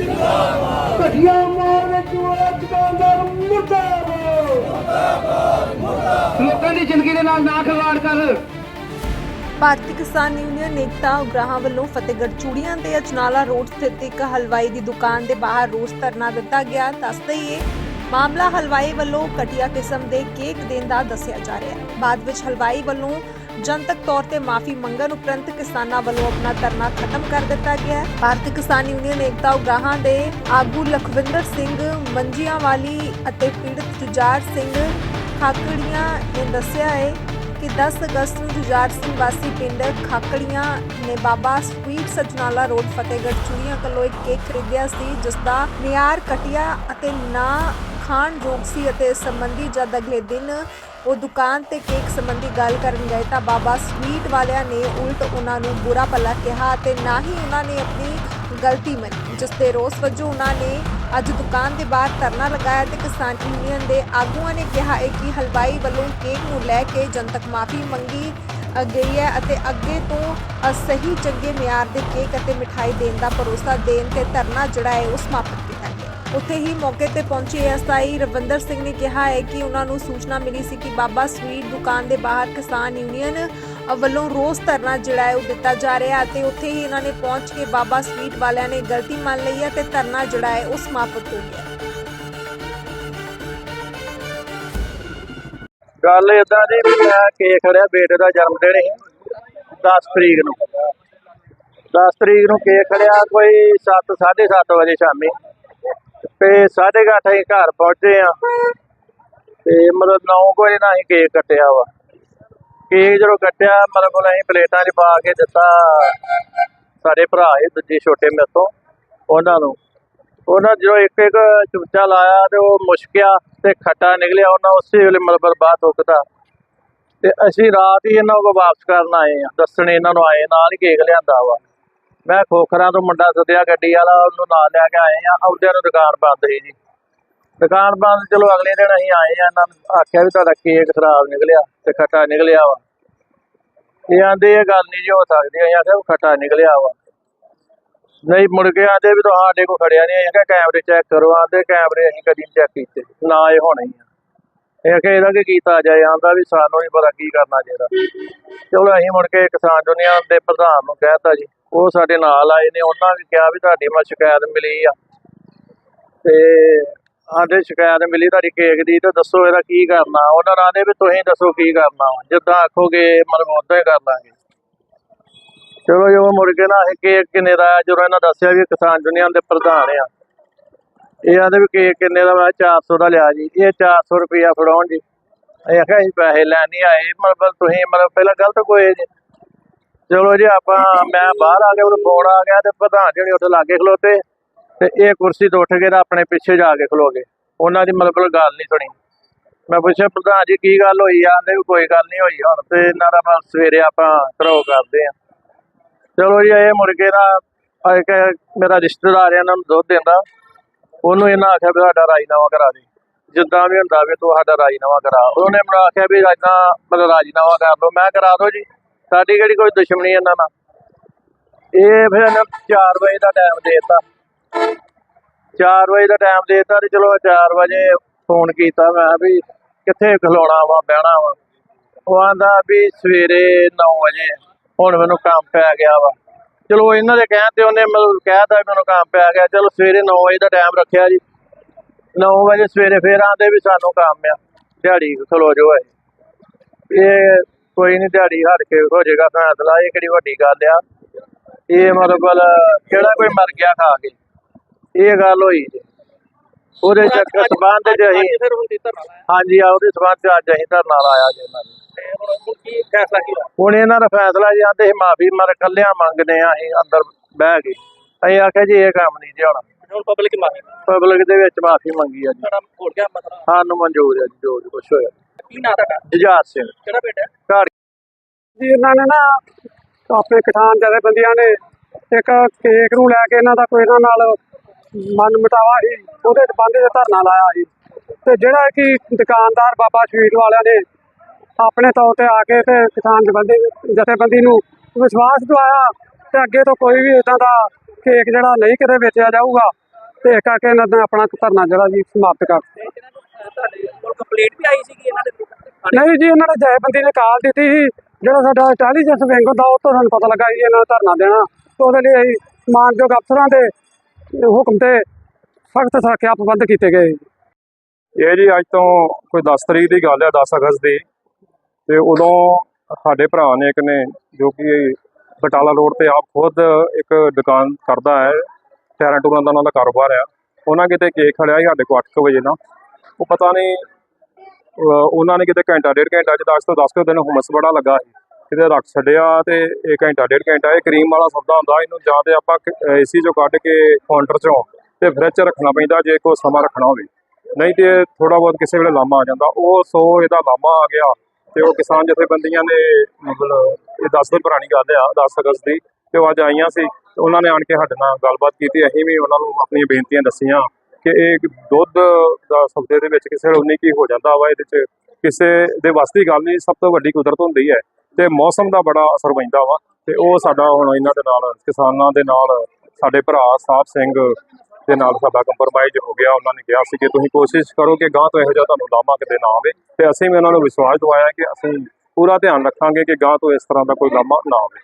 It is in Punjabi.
ਜਿੰਦਾਬਾਦ। ਘਟੀਆਂ ਮਾਰ ਵਾਲਾ ਦੁਕਾਨਦਾਰ ਮੁਰਦਾਬਾਦ। ਲੋਕਾਂ ਦੀ ਜ਼ਿੰਦਗੀ ਦੇ ਨਾਲ ਨਾ ਖਿਲਵਾੜ ਕਰ। ਭਾਰਤੀ ਕਿਸਾਨ ਯੂਨੀਅਨ ਏਕਤਾ ਉਗਰਾਹਾਂ ਵੱਲੋਂ ਫਤਿਹਗੜ੍ਹ ਚੂੜੀਆਂ ਤੇ ਅਜਨਾਲਾ ਰੋਡ ਸਥਿਤ ਇੱਕ ਹਲਵਾਈ ਦੀ ਦੁਕਾਨ ਦੇ ਬਾਹਰ ਰੋਸ ਧਰਨਾ ਦਿੱਤਾ ਗਿਆ। ਦੱਸ ਦਈਏ ਮਾਮਲਾ ਹਲਵਾਈ ਵੱਲੋਂ ਘਟੀਆ ਕਿਸਮ ਦੇ ਕੇਕ ਦੇਣ ਦਾ ਦੱਸਿਆ ਜਾ ਰਿਹਾ ਹੈ। ਬਾਅਦ ਵਿੱਚ ਹਲਵਾਈ ਵੱਲੋਂ ਜਨਤਕ ਤੌਰ ਤੇ ਮਾਫੀ ਮੰਗਣ ਉਪਰੰਤ ਕਿਸਾਨਾਂ ਵੱਲੋਂ ਆਪਣਾ ਧਰਨਾ ਖਤਮ ਕਰ ਦਿੱਤਾ ਗਿਆ ਹੈ। ਭਾਰਤੀ ਕਿਸਾਨ ਯੂਨੀਅਨ ਏਕਤਾ ਉਗਰਾਹਾਂ ਦੇ ਆਗੂ ਲਖਵਿੰਦਰ ਸਿੰਘ ਮੰਜੀਆਂ ਵਾਲੀ ਅਤੇ ਪੀੜਤ ਜੁਝਾਰ ਸਿੰਘ ਖਾਕੜੀਆਂ ਨੇ ਦੱਸਿਆ ਹੈ ਕਿ 10 ਅਗਸਤ ਨੂੰ ਜੁਝਾਰ ਸਿੰਘ ਵਾਸੀ ਪਿੰਡ ਖਾਕੜੀਆਂ ਨੇ ਬਾਬਾ ਸਵੀਟ ਸਜਨਾਲਾ ਰੋਡ, ਫਤਿਹਗੜ੍ਹ ਚੂੜੀਆਂ ਕੋਲੋਂ ਇੱਕ ਕੇਕ ਖਰੀਦਿਆ ਸੀ, ਜਿਸ ਦਾ ਮਿਆਰ ਕਟਿਆ ਅਤੇ ਨਾ ਖਾਣ ਯੋਗ ਸੀ ਅਤੇ ਇਸ ਸੰਬੰਧੀ ਜਦ ਅਗਲੇ ਦਿਨ ਉਹ ਦੁਕਾਨ ਤੇ ਕੇਕ ਸੰਬੰਧੀ ਗੱਲ ਕਰਨ ਗਏ ਤਾਂ ਬਾਬਾ ਸਵੀਟ ਵਾਲਿਆਂ ਨੇ ਉਲਟ ਉਹਨਾਂ ਨੂੰ ਬੁਰਾ ਭਲਾ ਕਿਹਾ ਅਤੇ ਨਾ ਹੀ ਉਹਨਾਂ ਨੇ ਆਪਣੀ ਗਲਤੀ ਮੰਨੀ, ਜਿਸ ਦੇ ਰੋਸ ਵਜੋਂ ਉਹਨਾਂ ਨੇ ਅੱਜ ਦੁਕਾਨ ਦੇ ਬਾਹਰ ਧਰਨਾ ਲਗਾਇਆ ਤੇ ਕਿਸਾਨ ਯੂਨੀਅਨ ਦੇ ਆਗੂਆਂ ਨੇ ਕਿਹਾ ਹੈ ਕਿ ਹਲਵਾਈ ਵੱਲੋਂ ਕੇਕ ਨੂੰ ਲੈ ਕੇ ਜਨਤਕ ਮਾਫੀ ਮੰਗੀ ਗਈ ਹੈ ਅਤੇ ਅੱਗੇ ਤੋਂ ਸਹੀ ਚੰਗੇ ਮਿਆਰ ਦੇ ਕੇਕ ਅਤੇ ਮਿਠਾਈ ਦੇਣ ਦਾ ਭਰੋਸਾ ਦੇਣ ਤੇ ਧਰਨਾ ਜਿਹੜਾ ਹੈ ਉਹ ਸਮਾਪਤ ਕੀਤਾ ਗਿਆ। ਉੱਥੇ ਹੀ ਮੌਕੇ ਤੇ ਪਹੁੰਚੇ ਐਸਆਈ ਰਵਿੰਦਰ ਸਿੰਘ ਨੇ ਕਿਹਾ ਹੈ ਕਿ ਉਹਨਾਂ ਨੂੰ ਸੂਚਨਾ ਮਿਲੀ ਸੀ ਕਿ ਬਾਬਾ ਸਵੀਟ ਦੁਕਾਨ ਦੇ ਬਾਹਰ ਕਿਸਾਨ ਯੂਨੀਅਨ ਵੱਲੋਂ ਰੋਸ ਧਰਨਾ ਜਿਹੜਾ ਹੈ ਉਹ ਦਿੱਤਾ ਜਾ ਰਿਹਾ ਹੈ ਉੱਥੇ ਹੀ ਇਹਨਾਂ ਨੇ ਪਹੁੰਚ ਕੇ ਬਾਬਾ ਸਵੀਟ ਵਾਲਿਆਂ ਨੇ ਗਲਤੀ ਮੰਨ ਲਈ ਹੈ ਤੇ ਧਰਨਾ ਜਿਹੜਾ ਹੈ ਉਹ ਸਮਾਪਤ ਹੋ ਗਿਆ। ਗੱਲ ਇਦਾਂ ਦੀ ਮੈਂ ਕੇਕ ਖੜਿਆ ਬੇਟੇ ਦਾ ਜਨਮ ਦਿਨ ਸੀ 10 ਤਰੀਕ ਨੂੰ। 10 ਤਰੀਕ ਨੂੰ ਕੇਕ ਖੜਿਆ ਕੋਈ 7 7:30 ਵਜੇ ਸ਼ਾਮੀ। ਤੇ 8:30 ਅਸੀਂ ਘਰ ਪਹੁੰਚੇ ਆ ਤੇ ਮਤਲਬ 9 ਵਜੇ ਨਾਲ ਅਸੀਂ ਕੇਕ ਕੱਟਿਆ ਵਾ। ਕੇਕ ਜਦੋਂ ਕੱਟਿਆ, ਮਤਲਬ ਅਸੀਂ ਪਲੇਟਾਂ 'ਚ ਪਾ ਕੇ ਦਿੱਤਾ ਸਾਡੇ ਭਰਾ ਇਹ ਦੂਜੇ ਛੋਟੇ ਮੇਰੇ ਤੋਂ, ਉਹਨਾਂ ਨੂੰ। ਉਹਨਾਂ ਜਦੋਂ ਇੱਕ ਇੱਕ ਚਮਚਾ ਲਾਇਆ ਤੇ ਉਹ ਮੁਸ਼ਕਿਆ ਤੇ ਖੱਟਾ ਨਿਕਲਿਆ, ਉਹਨਾਂ ਉਸੇ ਵੇਲੇ ਮਲਬਰ ਬਾਹਰ ਥੁੱਕਦਾ ਤੇ। ਅਸੀਂ ਰਾਤ ਹੀ ਇਹਨਾਂ ਕੋਲ ਵਾਪਸ ਕਰਨ ਆਏ ਆ ਦੱਸਣ ਇਹਨਾਂ ਨੂੰ ਆਏ, ਨਾਲ ਹੀ ਕੇਕ ਲਿਆਂਦਾ ਵਾ। ਮੈਂ ਖੋਖਰਾਂ ਤੋਂ ਮੁੰਡਾ ਸੱਦਿਆ ਗੱਡੀ ਵਾਲਾ, ਉਹਨੂੰ ਨਾਲ ਲੈ ਕੇ ਆਏ ਆ ਆਉਂਦਿਆਂ ਨੂੰ ਦੁਕਾਨ ਬੰਦ ਸੀ ਜੀ। ਦੁਕਾਨ ਬੰਦ, ਚਲੋ ਅਗਲੇ ਦਿਨ ਅਸੀਂ ਆਏ ਆ, ਇਹਨਾਂ ਨੂੰ ਆਖਿਆ ਵੀ ਤੁਹਾਡਾ ਕੇਕ ਖਰਾਬ ਨਿਕਲਿਆ ਤੇ ਖੱਟਾ ਨਿਕਲਿਆ ਵਾ। ਇਹ ਆਂਦੇ, ਇਹ ਗੱਲ ਨਹੀਂ ਜੀ ਹੋ ਸਕਦੀ, ਅਸੀਂ ਆਖਿਆ ਖੱਟਾ ਨਿਕਲਿਆ ਵਾ। ਨਹੀਂ, ਮੁੜ ਕੇ ਆਂਦੇ ਵੀ ਤੁਹਾਡੇ ਕੋਲ ਖੜਿਆ ਨਹੀਂ, ਅਸੀਂ ਕਿਹਾ ਕੈਮਰੇ ਚੈੱਕ ਕਰੋ, ਆਂਦੇ ਕੈਮਰੇ ਅਸੀਂ ਕਦੀ ਨੀ ਚੈੱਕ ਕੀਤੇ, ਨਾ ਇਹ ਹੋਣੇ ਹੀ ਆ। ਇਹ ਕਿ ਇਹਦਾ ਕੀ ਕੀਤਾ ਜਾਏ, ਆਂਦਾ ਵੀ ਸਾਨੂੰ ਨਹੀਂ ਪਤਾ ਕੀ ਕਰਨਾ ਚਾਹੀਦਾ ਚਲੋ ਅਸੀਂ ਮੁੜ ਕੇ ਕਿਸਾਨ ਯੂਨੀਅਨ ਦੇ ਪ੍ਰਧਾਨ ਨੂੰ ਕਹਿਤਾ ਜੀ ਉਹ ਸਾਡੇ ਨਾਲ ਆਏ ਨੇ, ਉਹਨਾਂ ਵੀ ਕਿਹਾ ਵੀ ਤੁਹਾਡੀ ਮੈਂ ਸ਼ਿਕਾਇਤ ਮਿਲੀ ਆ। ਤੇ ਆਂਦੇ ਸ਼ਿਕਾਇਤ ਮਿਲੀ ਤੁਹਾਡੀ ਕੇਕ ਦੀ, ਤੇ ਦੱਸੋ ਇਹਦਾ ਕੀ ਕਰਨਾ। ਉਹਨਾਂ ਨਾਲ ਆਂਦੇ ਵੀ ਤੁਸੀਂ ਦੱਸੋ ਕੀ ਕਰਨਾ। ਜਿੱਦਾਂ ਆਖੋਗੇ, ਮਤਲਬ ਉਦਾਂ ਹੀ ਕਰ ਲਾਂਗੇ। ਚਲੋ ਜੋ ਮੁੜ ਕੇ ਨਾ ਇਹ ਕੇਕ ਕਿੰਨੇ ਦਾ ਜਦੋਂ ਇਹਨਾਂ ਦੱਸਿਆ ਵੀ ਕਿਸਾਨ ਯੂਨੀਅਨ ਦੇ ਪ੍ਰਧਾਨ ਆ। ਇਹ ਆਂਦੇ ਵੀ ਕੇਕ ਕਿੰਨੇ ਦਾ? ਮੈਂ 400 ਦਾ ਲਿਆ ਜੀ। ਇਹ 400 ਰੁਪਇਆ ਫੜਾਉਣ ਜੀ। ਇਹ ਆਖਿਆ ਅਸੀਂ ਪੈਸੇ ਲੈਣ ਨਹੀਂ ਆਏ। ਮਤਲਬ ਤੁਸੀਂ, ਮਤਲਬ ਪਹਿਲਾਂ ਗਲਤ ਕੋਈ ਜੇ। ਚਲੋ ਜੀ, ਆਪਾਂ ਮੈਂ ਬਾਹਰ ਆ ਗਿਆ, ਉਹਨੂੰ ਫੋਨ ਆ ਗਿਆ ਤੇ ਪ੍ਰਧਾਨ ਜਿਹੜੇ ਉੱਥੇ ਲਾਗੇ ਖਲੋਤੇ ਤੇ ਇਹ ਕੁਰਸੀ ਤੋਂ ਉੱਠ ਕੇ ਤਾਂ ਆਪਣੇ ਪਿੱਛੇ ਜਾ ਕੇ ਖਲੋ ਗਏ। ਉਹਨਾਂ ਦੀ ਮਤਲਬ ਗੱਲ ਨਹੀਂ ਸੁਣੀ। ਮੈਂ ਪੁੱਛਿਆ, ਪ੍ਰਧਾਨ ਜੀ, ਕੀ ਗੱਲ ਹੋਈ ਆਂਦੇ ਵੀ ਕੋਈ ਗੱਲ ਨਹੀਂ ਹੋਈ ਹੁਣ ਤੇ ਇਹਨਾਂ ਦਾ ਬਸ ਸਵੇਰੇ ਆਪਾਂ ਘਰੋ ਕਰਦੇ ਆ। ਚਲੋ ਜੀ, ਇਹ ਮੁਰਗੇ ਦਾ ਇੱਕ ਮੇਰਾ ਰਿਸ਼ਤੇਦਾਰ ਆ, ਇਹਨਾਂ ਨੂੰ ਦੁੱਧ ਦਿੰਦਾ। ਉਹਨੂੰ ਇਹਨਾਂ ਆਖਿਆ ਵੀ ਸਾਡਾ ਰਾਜੀਨਾਮਾ ਕਰਾ ਦੇ। ਜਿੱਦਾਂ ਵੀ ਹੁੰਦਾ ਵੀ ਤੂੰ ਸਾਡਾ ਰਾਜੀਨਾਮਾ ਕਰਾ। ਉਹਨੇ ਮੈਨੂੰ ਆਖਿਆ ਵੀ ਰਾਜਨਾ ਮਤਲਬ ਰਾਜੀਨਾਮਾ ਕਰ ਲਓ। ਮੈਂ ਕਰਾ ਦੋ ਜੀ। ਸਾਡੀ ਕਿਹੜੀ ਕੋਈ ਦੁਸ਼ਮਣੀ ਇਹਨਾਂ ਨਾਲ? ਇਹ ਫਿਰ ਇਹਨੇ 4 ਵਜੇ ਦਾ ਟਾਈਮ ਦੇਤਾ। 4 ਵਜੇ ਦਾ ਟਾਈਮ ਦੇਤਾ ਤੇ ਚਲੋ 4 ਵਜੇ ਫੋਨ ਕੀਤਾ ਮੈਂ ਵੀ ਕਿੱਥੇ ਖਲੋਣਾ ਵਾ, ਬਹਿਣਾ ਵਾ। ਉਹ ਆਂਦਾ ਵੀ ਸਵੇਰੇ 9 ਵਜੇ ਹੁਣ ਮੈਨੂੰ ਕੰਮ ਪੈ ਗਿਆ ਵਾ। ਚਲੋ ਇਹਨਾਂ ਦੇ ਕਹਿਣ ਤੇ ਉਹਨੇ ਮਤਲਬ ਕਹਿਤਾ ਵੀ ਮੈਨੂੰ ਕੰਮ ਪੈ ਗਿਆ। ਚਲੋ ਸਵੇਰੇ 9 ਵਜੇ ਦਾ ਟਾਈਮ ਰੱਖਿਆ ਜੀ। 9 ਵਜੇ ਸਵੇਰੇ ਫੇਰ ਆਂਦੇ ਵੀ ਸਾਨੂੰ ਕੰਮ ਆ। ਦਿਹਾੜੀ ਖਲੋ ਜੋ ਇਹ ਕੋਈ ਨਹੀਂ ਦਿਹਾੜੀ ਹਟ ਕੇ ਹੋ ਜਾਏਗਾ ਫੈਸਲਾ ਇਹ ਕਿਹੜੀ ਵੱਡੀ ਗੱਲ ਆ। ਇਹ ਮਤਲਬ ਕਿਹੜਾ ਕੋਈ ਮਰ ਗਿਆ ਖਾ ਕੇ? ਇਹ ਗੱਲ ਹੋਈ ਜੀ। ਉਹਦੇ ਚੱਕਰ ਸਬੰਧ ਚ ਅਸੀਂ ਹਾਂਜੀ ਆ ਉਹਦੇ ਸਬੰਧ ਚ ਅੱਜ ਅਸੀਂ ਧਰਨਾ ਲਾਇਆ ਜੀ ਇਹਨਾਂ ਨੇ। ਹੁਣ ਫੈਸਲਾ ਕੀ ਇਹਨਾਂ ਦਾ ਫੈਸਲਾ ਜੀ ਆਂਦੇ ਮਾਫੀ ਮਰ ਕੱਲਿਆਂ ਮੰਗਦੇ ਆ ਅਸੀਂ ਅੰਦਰ ਬਹਿ ਕੇ। ਅਸੀਂ ਆਖਿਆ ਜੀ ਇਹ ਕੰਮ ਨਹੀਂ ਜੀ ਹੋਣਾ ਪਬਲਿਕ ਮਾਫੀ ਪਬਲਿਕ ਦੇ ਵਿੱਚ ਮਾਫੀ ਮੰਗੀ ਆ ਜੀ। ਸਾਨੂੰ ਮਨਜ਼ੂਰ ਹੈ ਜੀ ਜੋ ਕੁਝ ਹੋਇਆ। ਕੀ ਨਾਂ ਤੁਹਾਡਾ? ਜੁਝਾਰ ਸਿੰਘ। ਕਿਹੜਾ ਬੇਟਾ ਜੀ ਇਹਨਾਂ ਨੇ ਨਾ ਆਪਣੇ ਕਿਸਾਨ ਜਥੇਬੰਦੀਆਂ ਨੇ ਇੱਕ ਕੇਕ ਨੂੰ ਲੈ ਕੇ ਇਹਨਾਂ ਦਾ ਕੋਈ ਇਹਨਾਂ ਨਾਲ ਮਨ ਮਿਟਾਵਾ ਸੀ ਉਹਦੇ ਸੰਬੰਧ ਵਿੱਚ ਧਰਨਾ ਲਾਇਆ ਸੀ ਤੇ ਜਿਹੜਾ ਕਿ ਦੁਕਾਨਦਾਰ ਬਾਬਾ ਸ਼ਵੀਟ ਵਾਲਿਆਂ ਨੇ ਆਪਣੇ ਤੌਰ ਤੇ ਆ ਕੇ ਤੇ ਕਿਸਾਨ ਜਥੇਬੰਦੀ ਜਥੇਬੰਦੀ ਨੂੰ ਵਿਸ਼ਵਾਸ ਦਿਵਾਇਆ ਤੇ ਅੱਗੇ ਤੋਂ ਕੋਈ ਵੀ ਇਦਾਂ ਦਾ ਕੇਕ ਜਿਹੜਾ ਨਹੀਂ ਕਿਤੇ ਵੇਚਿਆ ਜਾਊਗਾ ਤੇ ਇਸ ਕਰਕੇ ਇਹਨਾਂ ਨੇ ਆਪਣਾ ਧਰਨਾ ਜਿਹੜਾ ਜੀ ਸਮਾਪਤ ਕਰ ਦਿੱਤਾ। ਤੁਹਾਡੇ ਕੋਲ ਕੰਪਲੇਂਟ ਵੀ ਆਈ ਸੀਗੀ ਇਹਨਾਂ ਦੇ ਨਹੀਂ ਜੀ ਉਹਨਾਂ ਨੇ ਜਥੇਬੰਦੀ ਨੇ ਕਾਲ ਦਿੱਤੀ ਸੀ ਜਿਹੜਾ ਸਾਡਾ ਇੰਟੈਲੀਜੈਂਸ ਵਿੰਗ ਹੁੰਦਾ, ਉਹ ਤੋਂ ਸਾਨੂੰ ਪਤਾ ਲੱਗਾ ਜੀ ਇਹਨਾਂ ਧਰਨਾ ਦੇਣਾ। ਤੇ ਉਹਦੇ ਲਈ ਅਸੀਂ ਮਾਨਯੋਗ ਅਫਸਰਾਂ ਦੇ ਹੁਕਮ ਤੇ ਸਖਤ ਸੁਰੱਖਿਆ ਪ੍ਰਬੰਧ ਕੀਤੇ ਗਏ। ਇਹ ਜੀ ਅੱਜ ਤੋਂ ਕੋਈ 10 ਤਰੀਕ ਦੀ ਗੱਲ ਹੈ 10 ਅਗਸਤ ਦੀ। ਤੇ ਉਦੋਂ ਸਾਡੇ ਭਰਾ ਨੇ ਇੱਕ ਨੇ, ਜੋ ਕਿ ਬਟਾਲਾ ਰੋਡ ਤੇ ਆਪ ਖੁਦ ਇੱਕ ਦੁਕਾਨ ਕਰਦਾ ਹੈ, ਟੈਰਾਂ ਟੂਰਾਂ ਦਾ ਉਹਨਾਂ ਦਾ ਕਾਰੋਬਾਰ ਆ। ਉਹਨਾਂ ਕਿਤੇ ਕੇਕ ਖੜਿਆ ਸੀ ਸਾਡੇ ਕੋਲ 8 ਵਜੇ ਨਾ ਉਹ ਪਤਾ ਨਹੀਂ ਉਹਨਾਂ ਨੇ ਕਿਤੇ ਘੰਟਾ, ਡੇਢ ਘੰਟਾ ਚ 10 ਤੋਂ 10 ਕੁ ਦਿਨ ਹੁਮਸ ਬੜਾ ਲੱਗਾ ਸੀ। ਕਿਤੇ ਰੱਖ ਛੱਡਿਆ ਤੇ ਇਹ ਘੰਟਾ, ਡੇਢ ਘੰਟਾ, ਇਹ ਕਰੀਮ ਵਾਲਾ ਸੌਦਾ ਹੁੰਦਾ, ਇਹਨੂੰ ਜਾਂ ਤੇ ਆਪਾਂ ਏਸੀ ਚੋਂ ਕੱਢ ਕੇ ਕਾਊਂਟਰ ਚੋਂ ਤੇ ਫ੍ਰਿਜ 'ਚ ਰੱਖਣਾ ਪੈਂਦਾ, ਜੇ ਕੋਈ ਸਮਾਂ ਰੱਖਣਾ ਹੋਵੇ। ਨਹੀਂ ਤੇ ਥੋੜਾ ਬਹੁਤ ਕਿਸੇ ਵੇਲੇ ਲਾਮਾ ਆ ਜਾਂਦਾ। ਉਹ ਸੋ ਇਹਦਾ ਲਾਮਾ ਆ ਗਿਆ ਤੇ ਉਹ ਕਿਸਾਨ ਜਥੇਬੰਦੀਆਂ ਨੇ ਮਤਲਬ ਇਹ 10 ਦਿਨ ਪੁਰਾਣੀ ਗੱਲ ਆ 10 ਅਗਸਤ ਦੀ, ਤੇ ਉਹ ਅੱਜ ਆਈਆਂ ਸੀ। ਉਹਨਾਂ ਨੇ ਆਣ ਕੇ ਸਾਡੇ ਨਾਲ ਗੱਲਬਾਤ ਕੀਤੀ, ਅਸੀਂ ਵੀ ਉਹਨਾਂ ਨੂੰ ਆਪਣੀਆਂ ਬੇਨਤੀਆਂ ਦੱਸੀਆਂ। ਕਿ ਇਹ ਦੁੱਧ ਦਾ ਸੌਦੇ ਦੇ ਵਿੱਚ ਕਿਸੇ ਵੇਲੇ ਕੀ ਹੋ ਜਾਂਦਾ ਵਾ, ਇਹਦੇ 'ਚ ਕਿਸੇ ਦੇ ਵੱਸ ਦੀ ਗੱਲ ਨਹੀਂ, ਸਭ ਤੋਂ ਵੱਡੀ ਕੁਦਰਤ ਹੁੰਦੀ ਹੈ ਤੇ ਮੌਸਮ ਦਾ ਬੜਾ ਅਸਰ ਪੈਂਦਾ ਵਾ ਤੇ ਉਹ ਸਾਡਾ ਹੁਣ ਇਹਨਾਂ ਦੇ ਨਾਲ, ਕਿਸਾਨਾਂ ਦੇ ਨਾਲ, ਸਾਡੇ ਭਰਾ ਸਾਹਿਬ ਸਿੰਘ ਦੇ ਨਾਲ ਸਾਡਾ ਕੰਪਰਮਾਈਜ਼ ਹੋ ਗਿਆ, ਉਹਨਾਂ ਨੇ ਕਿਹਾ ਸੀ ਕਿ ਤੁਸੀਂ ਕੋਸ਼ਿਸ਼ ਕਰੋ ਕਿ ਗਾਂ ਤੋਂ ਇਹੋ ਜਿਹਾ ਤੁਹਾਨੂੰ ਲਾਮਾ ਕਿਤੇ ਨਾ ਆਵੇ ਤੇ ਅਸੀਂ ਵੀ ਉਹਨਾਂ ਨੂੰ ਵਿਸ਼ਵਾਸ ਦਵਾਇਆ ਕਿ ਅਸੀਂ ਪੂਰਾ ਧਿਆਨ ਰੱਖਾਂਗੇ ਕਿ ਗਾਂ ਤੋਂ ਇਸ ਤਰ੍ਹਾਂ ਦਾ ਕੋਈ ਲਾਮਾ ਨਾ ਆਵੇ।